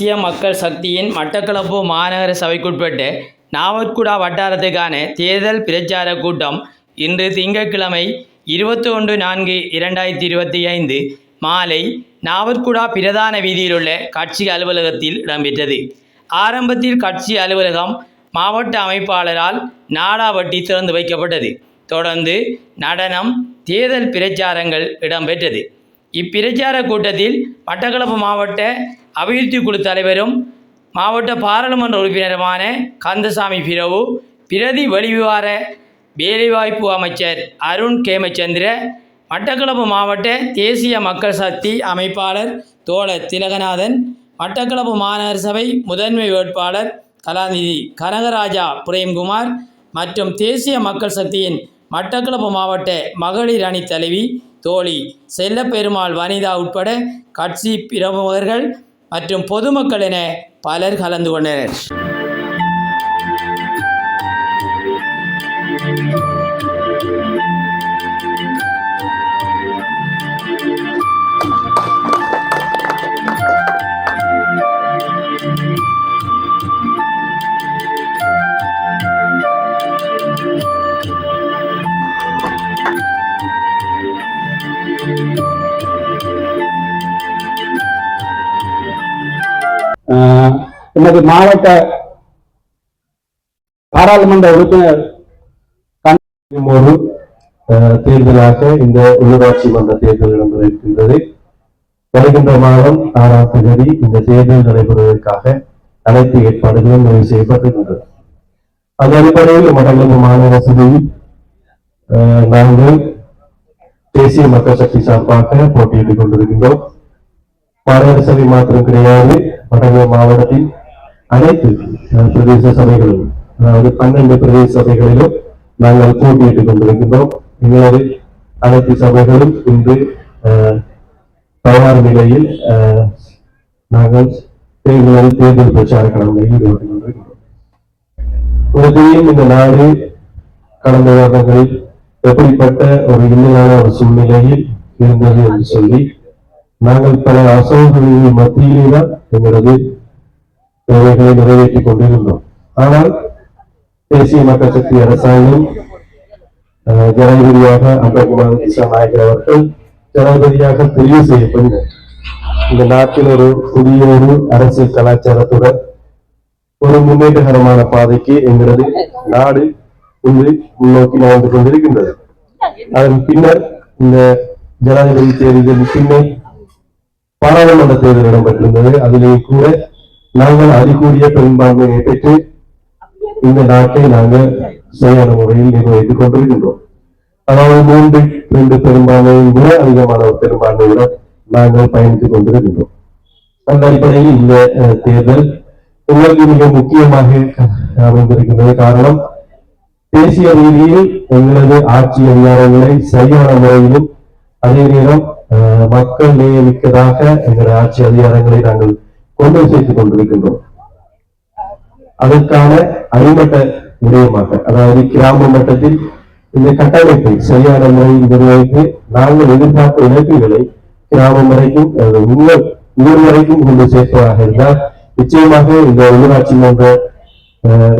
தேசிய மக்கள் சக்தியின் மட்டக்களப்பு மாநகர சபைக்குட்பட்ட நாவற்குடா வட்டாரத்துக்கான தேர்தல் பிரச்சார கூட்டம் இன்று திங்கட்கிழமை இருபத்தி ஒன்று நான்கு இரண்டாயிரத்தி இருபத்தி ஐந்து மாலை நாவற்குடா பிரதான வீதியிலுள்ள கட்சி அலுவலகத்தில் இடம்பெற்றது. ஆரம்பத்தில் கட்சி அலுவலகம் மாவட்ட அமைப்பாளரால் நாடாவட்டி திறந்து வைக்கப்பட்டது. தொடர்ந்து நடனம் தேர்தல் பிரச்சாரங்கள் இடம்பெற்றது. இப்பிரச்சார கூட்டத்தில் மட்டக்களப்பு மாவட்ட அபிவிருத்தி குழு தலைவரும் மாவட்ட பாராளுமன்ற உறுப்பினருமான கந்தசாமி பிரபு பிரதி வெளிவிவகார வேலைவாய்ப்பு அமைச்சர் அருண் கேமச்சந்திர மட்டக்களப்பு மாவட்ட தேசிய மக்கள் சக்தி அமைப்பாளர் தோழர் திலகநாதன் மட்டக்களப்பு மாநகர சபை முதன்மை வேட்பாளர் கலாநிதி கனகராஜா பிரேம்குமார் மற்றும் தேசிய மக்கள் சக்தியின் மட்டக்களப்பு மாவட்ட மகளிர் அணி தலைவி தோழி செல்லப்பெருமாள் வனிதா உட்பட கட்சி பிரமுகர்கள் மற்றும் பொதுமக்கள் என பலர் கலந்து கொண்டனர். மாவட்ட பாராளுமன்ற உறுப்பினர் ஒரு தேர்தலாக இந்த உள்ளூராட்சி மன்ற தேர்தல் இடம்பெறுகின்றது வருகின்ற மாதம் ஆறாம் தேதி இந்த தேர்தல் நடைபெறுவதற்காக அனைத்து ஏற்பாடுகளும் நிறைவு செய்யப்பட்டிருக்கின்றது. அந்த அடிப்படையில் மட்டக்களப்பு மாநகர சபையில் நாங்கள் தேசிய மக்கள் சக்தி சார்பாக போட்டியிட்டுக் கொண்டிருக்கின்றோம். மாநகர சபை மாத்திரம் கிடையாது. மட்டக்களப்பு மாவட்டத்தின் அனைத்து பிரதேச சபைகளிலும் அதாவது பன்னெண்டு பிரதேச சபைகளிலும் நாங்கள் போட்டியிட்டுக் கொண்டிருக்கின்றோம். எங்களது அனைத்து சபைகளும் இன்று தயார் நிலையில் நாங்கள் தேர்தல் தேர்தல் பிரச்சார கடமையில் ஈடுபட்டு கொண்டிருக்கின்றோம். உறுதியும் இந்த நாடு கடந்த வருடங்களில் எப்படிப்பட்ட ஒரு இல்லையான ஒரு சூழ்நிலையில் இருந்தது என்று சொல்லி நாங்கள் பல அசோகங்களின் மத்தியிலே தான் எங்களது தேவைகளை நிறைவேற்றிக் கொண்டிருந்தோம். ஆனால் தேசிய மக்கள் சக்தி அரசாங்கம் ஜனாதிபதியாக அம்பகுமார் திசாநாயகர் அவர்கள் ஜனாதிபதியாக தெரிவு செய்யப்பட்டு இந்த நாட்டில் ஒரு புதிய ஒரு அரசியல் கலாச்சாரத்துடன் ஒரு முன்னேற்றகரமான பாதைக்கு எங்களது நாடு இன்று முன்னோக்கி நகர்ந்து கொண்டிருக்கின்றது. அதன் பின்னர் இந்த ஜனாதிபதி தேர்தலின் பின்னர் பாராளுமன்ற தேர்தல் இடம்பெற்றிருந்தது. அதிலே கூட நாங்கள் அதிகூடிய பெரும்பான்மையை பெற்று இந்த நாட்டை நாங்கள் சரியான முறையில் நிர்வகித்துக் கொண்டிருக்கின்றோம். அதாவது மூன்று ரெண்டு பெரும்பான்மையை விட அதிகமான பெரும்பான்மையுடன் நாங்கள் பயணித்துக் கொண்டிருக்கின்றோம். அந்த அடிப்படையில் இந்த தேர்தல் எங்களுக்கு மிக முக்கியமாக அமைந்திருக்கின்றது காரணம் தேசிய ரீதியில் எங்களது ஆட்சி அதிகாரங்களை சரியான முறையிலும் அதே நேரம் அஹ், மக்கள் நியமிக்கதாக எங்களது ஆட்சி அதிகாரங்களை நாங்கள் கொண்டு சேர்த்துக் கொண்டிருக்கின்றோம் அதற்கான அடிமட்ட விடயமாக அதாவது கிராம மட்டத்தில் இந்த கட்டமைப்பை சரியான முறையில் நிர்வகித்து நாங்கள் எதிர்பார்த்த இலக்குகளை கிராமம் வரைக்கும் உள்ள ஊர் வரைக்கும் கொண்டு சேர்ப்பதாக இருந்தால் நிச்சயமாக இந்த உள்ளாட்சி மன்ற அஹ்,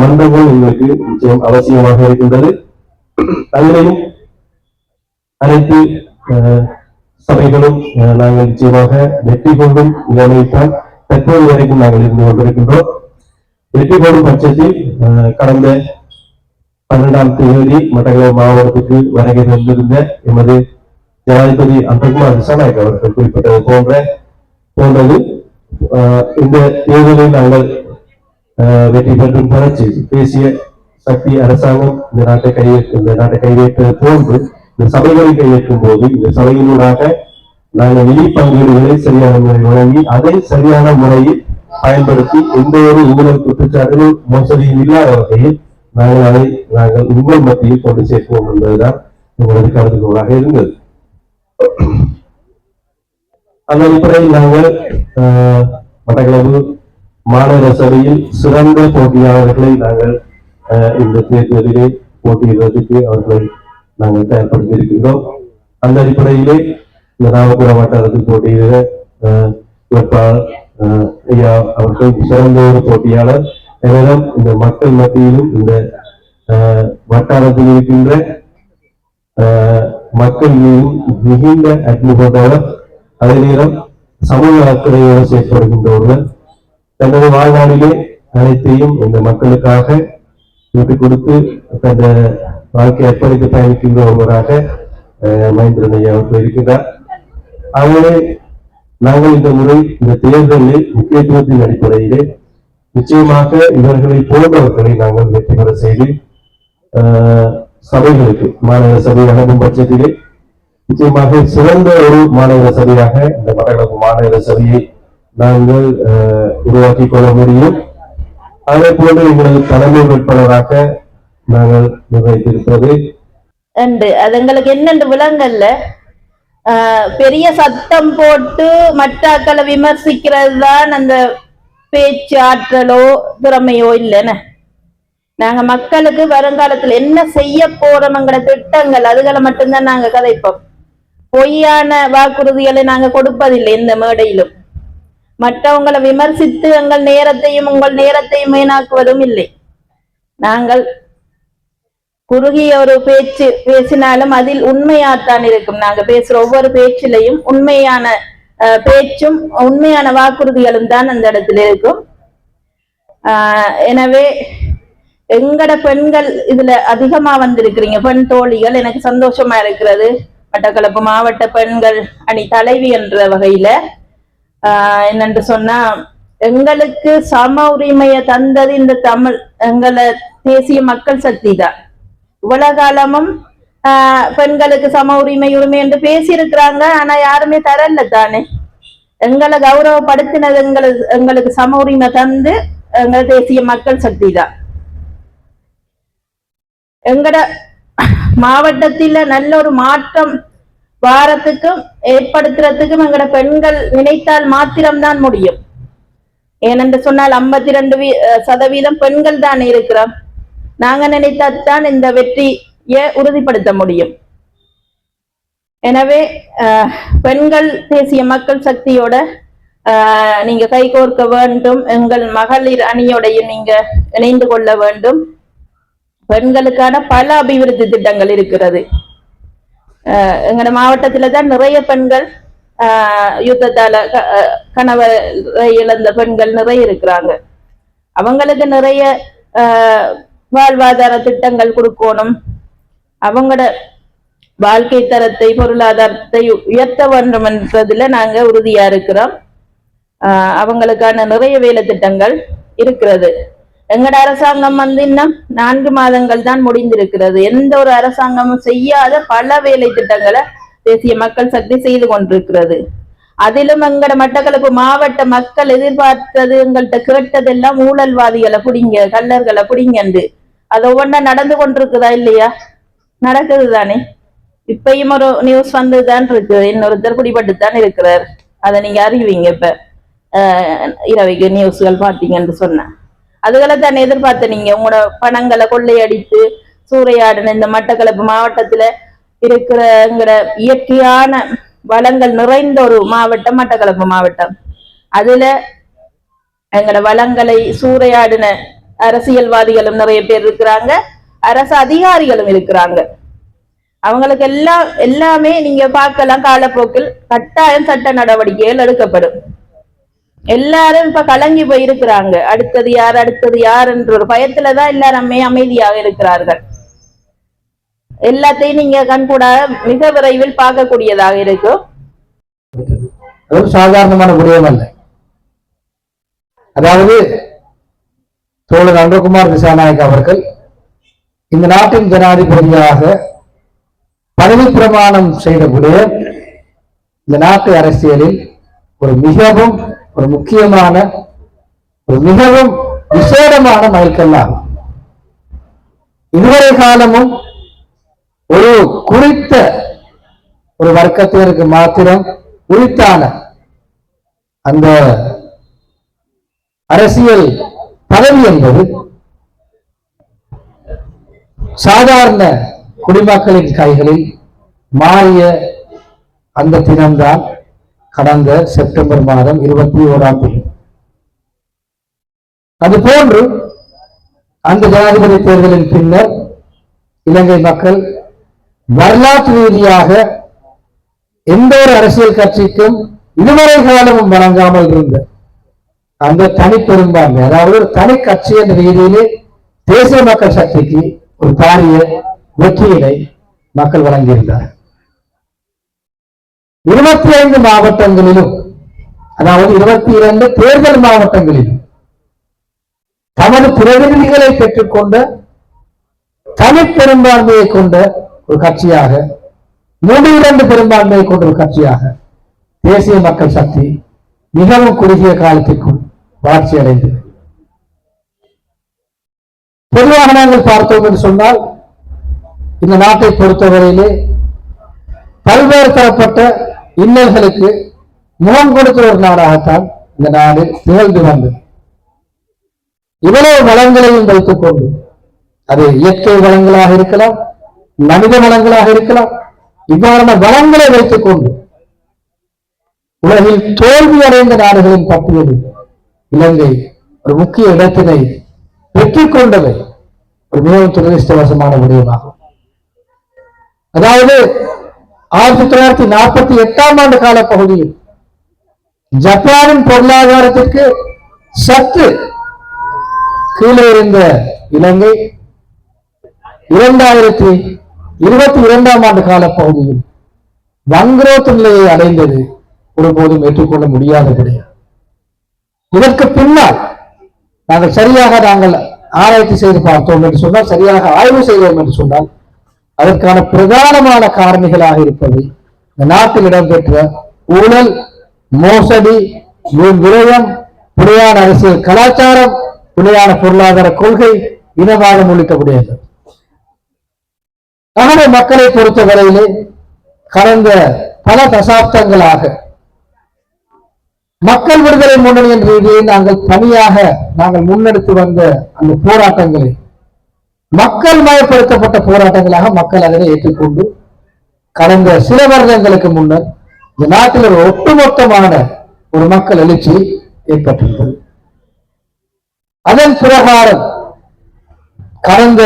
மன்றங்கள் எங்களுக்கு நிச்சயம் அவசியமாக இருக்கின்றது. அதிலையும் அனைத்து அஹ், சபைகளும் நாங்கள் நிச்சயமாக வெற்றி கொண்டும் நிலைமைத்தான் தற்போது வரைக்கும் நாங்கள் இருந்து கொண்டிருக்கின்றோம். வெற்றி கொள்ளும் பட்சத்தில் கடந்த பன்னெண்டாம் தேதி மட்டக்களப்பு மாவட்டத்துக்கு வருகை தந்திருந்த எமது ஜனாதிபதி அந்தகுமார் திசாநாயக் அவர்கள் குறிப்பிட்டது போன்ற போன்றது. இந்த தேர்தலில் நாங்கள் வெற்றி பெற்றும் புரட்சி தேசிய சக்தி அரசாங்கம் இந்த நாட்டை கையேற்று இந்த நாட்டை கையேற்றது போன்று இந்த சபைகளை கையேற்றும் போது இந்த சபையினூடாக நாங்கள் நிதி பங்கீடுகளை சரியான முறையில் வழங்கி அதை சரியான முறையில் பயன்படுத்தி எந்த ஒரு ஊழல் குற்றச்சாட்டுகள் மோசடியும் இல்லாத வகையில் நாங்கள் அதை நாங்கள் உங்கள் மத்தியில் கொண்டு சேர்ப்போம் என்பதுதான் உங்களது கருதுகோளாக இருந்தது. அந்த அடிப்படையில் நாங்கள் ஆஹ், மட்டக்களப்பு மாநகர சபையில் சிறந்த போட்டியாளர்களை நாங்கள் இந்த தேர்தலிலே போட்டியிடுவதற்கு அவர்களை நாங்கள் தயார்படுத்தி இருக்கின்றோம் அந்த அடிப்படையிலே இந்த நாமக்கல் வட்டாரத்தில் போட்டியிடுகிற ஆஹ், வேட்பாளர் ஐயா அவர்கள் சிறந்த ஒரு போட்டியாளர். என்னிடம் இந்த மக்கள் மத்தியிலும் இந்த வட்டாரத்தில் இருக்கின்ற மக்கள் மீதும் மிகுந்த அன்பு அதே நேரம் சமூக அக்கறையோடு செயற்படுகின்ற ஒருவர் தனது வாழ்நாளிலே அனைத்தையும் இந்த மக்களுக்காக விட்டுக் கொடுத்து தன்னை வாழ்க்கை அர்ப்பணித்து பயணிக்கின்ற ஒருவராக அஹ், மகேந்திரன் ஐயா அவர்கள் இருக்கிறார் ஆகவே நாங்கள் இந்த முறை இந்த தேர்தலில் முக்கியத்துவத்தின் அடிப்படையிலே நிச்சயமாக இவர்களை போன்றவர்களை நாங்கள் வெற்றி பெற செய்து ஆஹ், சபைகளுக்கு மாநகர சபை அனுப்பும் பட்சத்திலே நிச்சயமாக சிறந்த ஒரு மாநகர சபையாக இந்த மட்டக்களப்பு மாநகர சபையை நாங்கள் ஆஹ், உருவாக்கி கொள்ள முடியும். அதே போன்று எங்களது தலைமை வேட்பாளராக நாங்கள் நிர்ணயித்திருப்பது. உண்டு அது எங்களுக்கு என்னென்று விளங்கல்ல. ஆஹ் பெரிய சத்தம் போட்டு மற்றாக்களை விமர்சிக்கிறது தான் அந்த பேச்சு ஆற்றலோ திறமையோ இல்லைன்னு நாங்க மக்களுக்கு வருங்காலத்துல என்ன செய்ய போறோம்ங்கிற திட்டங்கள் அதுகளை மட்டும்தான் நாங்க கதைப்போம். பொய்யான வாக்குறுதிகளை நாங்க கொடுப்பதில்லை இந்த மேடையிலும். மற்றவங்களை விமர்சித்து எங்கள் நேரத்தையும் உங்கள் நேரத்தையும் வீணாக்குவதும் இல்லை. நாங்கள் குறுகிய ஒரு பேச்சு பேசினாலும் அதில் உண்மையாத்தான் இருக்கும். நாங்க பேசுற ஒவ்வொரு பேச்சிலையும் உண்மையான பேச்சும் உண்மையான வாக்குறுதிகளும் தான் அந்த இடத்துல இருக்கும். ஆஹ், எனவே எங்கட பெண்கள் இதுல அதிகமா வந்திருக்கிறீங்க. பெண் தோழிகள் எனக்கு சந்தோஷமா இருக்கிறது. மட்டக்களப்பு மாவட்ட பெண்கள் அணி தலைவி என்ற வகையில ஆஹ், என்னென்று சொன்னா எங்களுக்கு சம உரிமையை தந்தது இந்த தமிழ் எங்களை தேசிய மக்கள் சக்தி தான். உலகாலமும் ஆஹ், பெண்களுக்கு சம உரிமை உரிமை என்று பேசியிருக்கிறாங்க. ஆனா யாருமே தரல தானே. எங்களை கௌரவப்படுத்தினது எங்களுக்கு எங்களுக்கு சம உரிமை தந்து எங்கள் தேசிய மக்கள் சக்தி தான். எங்கட மாவட்டத்தில நல்ல ஒரு மாற்றம் வாரத்துக்கும் ஏற்படுத்துறதுக்கும் எங்கட பெண்கள் நினைத்தால் மாத்திரம்தான் முடியும். ஏனென்று சொன்னால் ஐம்பத்தி ரெண்டு சதவீதம் பெண்கள் தான் இருக்கிறோம் நாங்க நினைத்தால்தான் இந்த வெற்றியை உறுதிப்படுத்த முடியும். எனவே பெண்கள் தேசிய மக்கள் சக்தியோட நீங்க கைகோர்க்க வேண்டும். எங்கள் மகளிர் அணியோடையும் நீங்க இணைந்து கொள்ள வேண்டும். பெண்களுக்கான பல அபிவிருத்தி திட்டங்கள் இருக்கிறது. எங்களோட எங்கட மாவட்டத்துல தான் நிறைய பெண்கள் ஆஹ், யுத்தத்தால கணவர் கணவரை இழந்த பெண்கள் நிறைய இருக்கிறாங்க. அவங்களுக்கு நிறைய ஆஹ், வாழ்வாதார திட்டங்கள் கொடுக்கணும். அவங்களோட வாழ்க்கை தரத்தை பொருளாதாரத்தை உயர்த்த வேண்டும் என்றதுல நாங்க உறுதியா இருக்கிறோம். ஆஹ், அவங்களுக்கான நிறைய வேலை திட்டங்கள் இருக்கிறது. எங்கட அரசாங்கம் வந்து இன்னும் நான்கு மாதங்கள் தான் முடிந்திருக்கிறது. எந்த ஒரு அரசாங்கமும் செய்யாத பல வேலை திட்டங்களை தேசிய மக்கள் சக்தி செய்து கொண்டிருக்கிறது. அதிலும் எங்கட மட்டக்களப்பு மாவட்ட மக்கள் எதிர்பார்த்தது எங்கள்கிட்ட கேட்டதெல்லாம் ஊழல்வாதிகளை பிடிங்க கல்லர்களை பிடிங்கன்று அது ஒவ்வொன்றா நடந்து கொண்டிருக்குதா இல்லையா? நடக்குது தானே இப்பயும் ஒரு நியூஸ் வந்துதான் இருக்கு. இன்னொருத்தர் பிடிபட்டு தான் இருக்கிறார். அதை நீங்க அறிவிங்க இப்ப. ஆஹ் இரவைக்கு நியூஸ்கள் பார்த்தீங்கன்னு சொன்னேன் அதுகளை தான் எதிர்பார்த்த நீங்க. உங்களோட பணங்களை கொள்ளையடித்து சூறையாடின இந்த மட்டக்களப்பு மாவட்டத்துல இருக்கிறங்கிற இயற்கையான வளங்கள் நிறைந்த ஒரு மாவட்டம் மட்டக்களப்பு மாவட்டம். அதுல எங்களோட வளங்களை சூறையாடின அரசியல்வாதிகளும் நிறைய பேர் இருக்கிறாங்க. அரசு அதிகாரிகளும் இருக்கிறாங்க. அவங்களுக்கு எல்லாம் எல்லாமே நீங்க பார்க்கலாம் காலப்போக்கில் கட்டாயம் சட்ட நடவடிக்கைகள் எடுக்கப்படும். எல்லாரும் இப்ப கலங்கி போயிருக்கிறாங்க அடுத்தது யார் அடுத்தது யார் என்ற ஒரு பயத்துலதான் எல்லாருமே அமைதியாக இருக்கிறார்கள். எல்லாத்தையும் நீங்க கண்கூட மிக விரைவில் பார்க்கக்கூடியதாக இருக்கும். சாதாரணமான விடயம் அல்ல. அதாவது தோழர் அன்பகுமார் திசாநாயக் அவர்கள் இந்த நாட்டின் ஜனாதிபதியாக பதவி பிரமாணம் செய்த இந்த நாட்டு அரசியலில் ஒரு மிகவும் ஒரு முக்கியமான ஒரு மிகவும் விசேடமான மைல்கல்லாகும். இதுவரை காலமும் ஒரு குறித்த ஒரு வர்க்கத்தினருக்கு மாத்திரம் குறித்தான அந்த அரசியல் பதவி என்பது சாதாரண குடிமக்களின் கைகளில் மாறிய அந்த தினம்தான் கடந்த செப்டம்பர் மாதம் இருபத்தி ஓராம் தேதி. அதுபோன்று அந்த ஜனாதிபதி தேர்தலின் பின்னர் இலங்கை மக்கள் வரலாற்று ரீதியாக எந்த ஒரு அரசியல் கட்சிக்கும் இதுவரை காலமும் வழங்காமல் இருந்த அந்த தனி பெரும்பான்மை அதாவது ஒரு தனி கட்சி என்ற ரீதியிலே தேசிய மக்கள் சக்திக்கு ஒரு பாரிய வெற்றியினை மக்கள் வழங்கியிருந்தார். இருபத்தி ஐந்து மாவட்டங்களிலும் அதாவது இருபத்தி இரண்டு தேர்தல் மாவட்டங்களிலும் தமது பிரதிநிதிகளை பெற்றுக்கொண்ட தனி பெரும்பான்மையை கொண்ட ஒரு கட்சியாக மூன்று இரண்டு பெரும்பான்மையை கொண்ட ஒரு கட்சியாக தேசிய மக்கள் சக்தி மிகவும் குறுகிய காலத்திற்குள் வளர்ச்சி அடைந்தது பொதுவாக நாங்கள் பார்த்தோம் என்று சொன்னால் இந்த நாட்டை பொறுத்தவரையிலே பல்வேறு தரப்பட்ட இன்னல்களுக்கு முகம் கொடுத்த ஒரு நாடாகத்தான் இந்த நாடு திகழ்ந்து வந்தது. இவ்வளவு வளங்களையும் வைத்துக் கொண்டு அது இயற்கை வளங்களாக இருக்கலாம் மனித வளங்களாக இருக்கலாம் இவ்வாறான வளங்களை வைத்துக் கொண்டு உலகில் தோல்வி அடைந்த நாடுகளின் பட்டியலில் இலங்கை ஒரு முக்கிய இடத்தினை பெற்றுக் கொண்டது ஒரு மிகவும் துரதிருஷ்டவசமான விடயமாகும் அதாவது ஆயிரத்தி தொள்ளாயிரத்தி நாற்பத்தி எட்டாம் ஆண்டு கால பகுதியில் ஜப்பானின் பொருளாதாரத்திற்கு சற்று கீழே இருந்த இலங்கை இரண்டாயிரத்தி இருபத்தி இரண்டாம் ஆண்டு கால பகுதியில் வங்குரோத்து நிலையை அடைந்தது ஒருபோதும் ஏற்றுக்கொள்ள கிடையாது இதற்கு பின்னால் நாங்கள் சரியாக நாங்கள் ஆராய்ச்சி செய்து பார்த்தோம் என்று சொன்னால் சரியாக ஆய்வு செய்தோம் என்று சொன்னால் அதற்கான பிரதானமான காரணிகளாக இருப்பது இந்த நாட்டில் இடம்பெற்ற ஊழல் மோசடி விரயம் பிழையான அரசியல் கலாச்சாரம் பிழையான பொருளாதார கொள்கை இனவாதம் உள்ளிட்ட விடயங்கள் ஆகவே மக்களை பொறுத்தவரையிலே கடந்த பல தசாப்தங்களாக மக்கள் விடுதலை முன்னணி என்ற ரீதியில் நாங்கள் தனியாக நாங்கள் முன்னெடுத்து வந்த அந்த போராட்டங்களை மக்கள் மயப்படுத்தப்பட்ட போராட்டங்களாக மக்கள் அதனை ஏற்றுக்கொண்டு கடந்த சில வருடங்களுக்கு முன்னர் இந்த நாட்டில் ஒரு ஒட்டுமொத்தமான ஒரு மக்கள் எழுச்சி ஏற்பட்டிருந்தது. அதன் பிரகாரம் கடந்த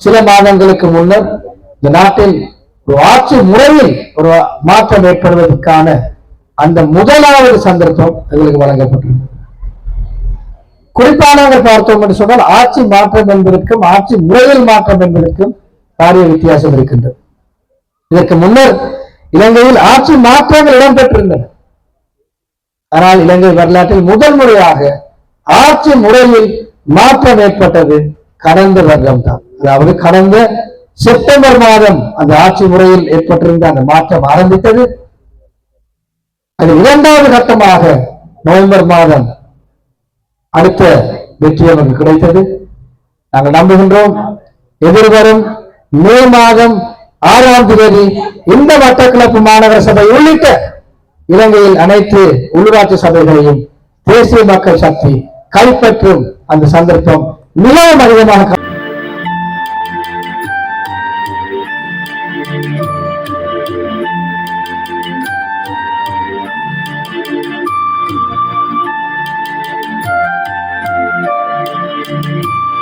சில மாதங்களுக்கு முன்னர் இந்த நாட்டில் ஒரு ஆட்சி முறையில் ஒரு மாற்றம் ஏற்படுவதற்கான அந்த முதலாவது சந்தர்ப்பம் எங்களுக்கு வழங்கப்பட்டிருந்தது குறிப்பாக நாங்கள் பார்த்தோம் என்று சொன்னால் ஆட்சி மாற்றம் என்பதற்கும் ஆட்சி முறையில் மாற்றம் என்பதற்கும் பாரிய வித்தியாசம் இருக்கின்றது. இதற்கு முன்னர் இலங்கையில் ஆட்சி மாற்றங்கள் இடம்பெற்றிருந்தன. ஆனால் இலங்கை வரலாற்றில் முதல் முறையாக ஆட்சி முறையில் மாற்றம் ஏற்பட்டது கடந்த வருடம் தான் அதாவது கடந்த செப்டம்பர் மாதம் அந்த ஆட்சி முறையில் ஏற்பட்டிருந்த அந்த மாற்றம் ஆரம்பித்தது. அது இரண்டாவது கட்டமாக நவம்பர் மாதம் அடுத்த வெற்றி நமக்கு கிடைத்தது. நாங்கள் நம்புகின்றோம் எதிர்வரும் மே மாதம் ஆறாம் தேதி இந்த வட்டக்கிழப்பு மாநகர சபை உள்ளிட்ட இலங்கையில் அனைத்து உள்ளூராட்சி சபைகளையும் தேசிய மக்கள் சக்தி கைப்பற்றும் அந்த சந்தர்ப்பம் மிகவும் அதிகமாக Música